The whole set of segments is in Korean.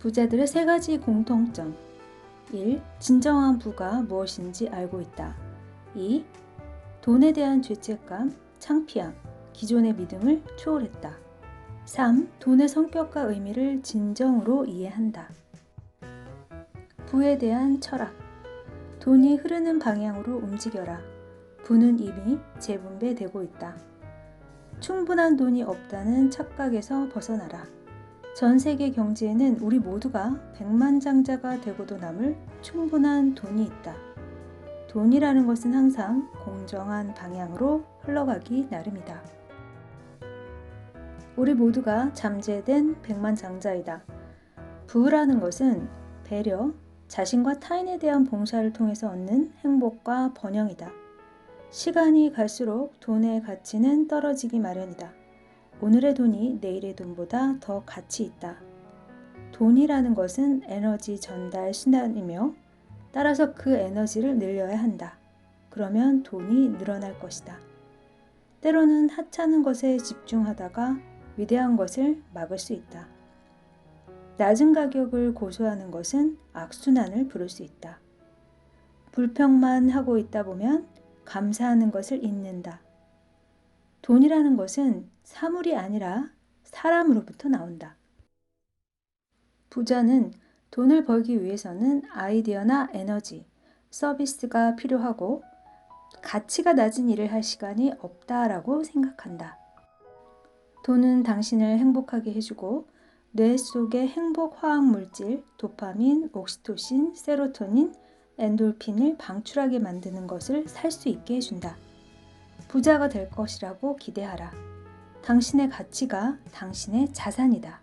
부자들의 세 가지 공통점. 1. 진정한 부가 무엇인지 알고 있다. 2. 돈에 대한 죄책감, 창피함, 기존의 믿음을 초월했다. 3. 돈의 성격과 의미를 진정으로 이해한다. 부에 대한 철학. 돈이 흐르는 방향으로 움직여라. 부는 이미 재분배되고 있다. 충분한 돈이 없다는 착각에서 벗어나라. 전 세계 경제에는 우리 모두가 백만장자가 되고도 남을 충분한 돈이 있다. 돈이라는 것은 항상 공정한 방향으로 흘러가기 나름이다. 우리 모두가 잠재된 백만장자이다. 부라는 것은 배려, 자신과 타인에 대한 봉사를 통해서 얻는 행복과 번영이다. 시간이 갈수록 돈의 가치는 떨어지기 마련이다. 오늘의 돈이 내일의 돈보다 더 가치 있다. 돈이라는 것은 에너지 전달 수단이며 따라서 그 에너지를 늘려야 한다. 그러면 돈이 늘어날 것이다. 때로는 하찮은 것에 집중하다가 위대한 것을 막을 수 있다. 낮은 가격을 고소하는 것은 악순환을 부를 수 있다. 불평만 하고 있다 보면 감사하는 것을 잊는다. 돈이라는 것은 사물이 아니라 사람으로부터 나온다. 부자는 돈을 벌기 위해서는 아이디어나 에너지, 서비스가 필요하고 가치가 낮은 일을 할 시간이 없다라고 생각한다. 돈은 당신을 행복하게 해주고 뇌 속의 행복 화학 물질, 도파민, 옥시토신, 세로토닌, 엔돌핀을 방출하게 만드는 것을 살 수 있게 해준다. 부자가 될 것이라고 기대하라. 당신의 가치가 당신의 자산이다.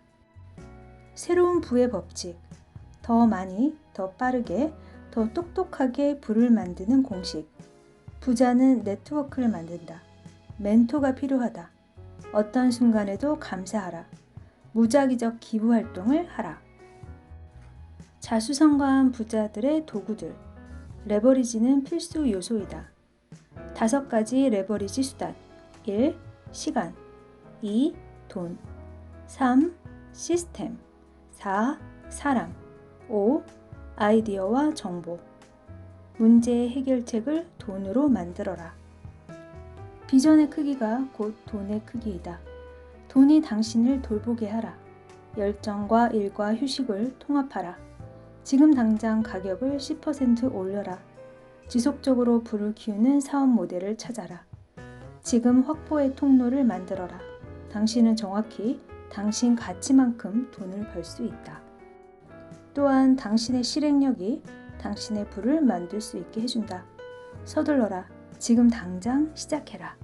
새로운 부의 법칙. 더 많이, 더 빠르게, 더 똑똑하게 부를 만드는 공식. 부자는 네트워크를 만든다. 멘토가 필요하다. 어떤 순간에도 감사하라. 무작위적 기부 활동을 하라. 자수성가한 부자들의 도구들. 레버리지는 필수 요소이다. 다섯 가지 레버리지 수단. 1. 시간. 2. 돈. 3. 시스템. 4. 사람. 5. 아이디어와 정보. 문제의 해결책을 돈으로 만들어라. 비전의 크기가 곧 돈의 크기이다. 돈이 당신을 돌보게 하라. 열정과 일과 휴식을 통합하라. 지금 당장 가격을 10% 올려라. 지속적으로 불을 키우는 사업 모델을 찾아라. 지금 확보의 통로를 만들어라. 당신은 정확히 당신 가치만큼 돈을 벌 수 있다. 또한 당신의 실행력이 당신의 부를 만들 수 있게 해준다. 서둘러라. 지금 당장 시작해라.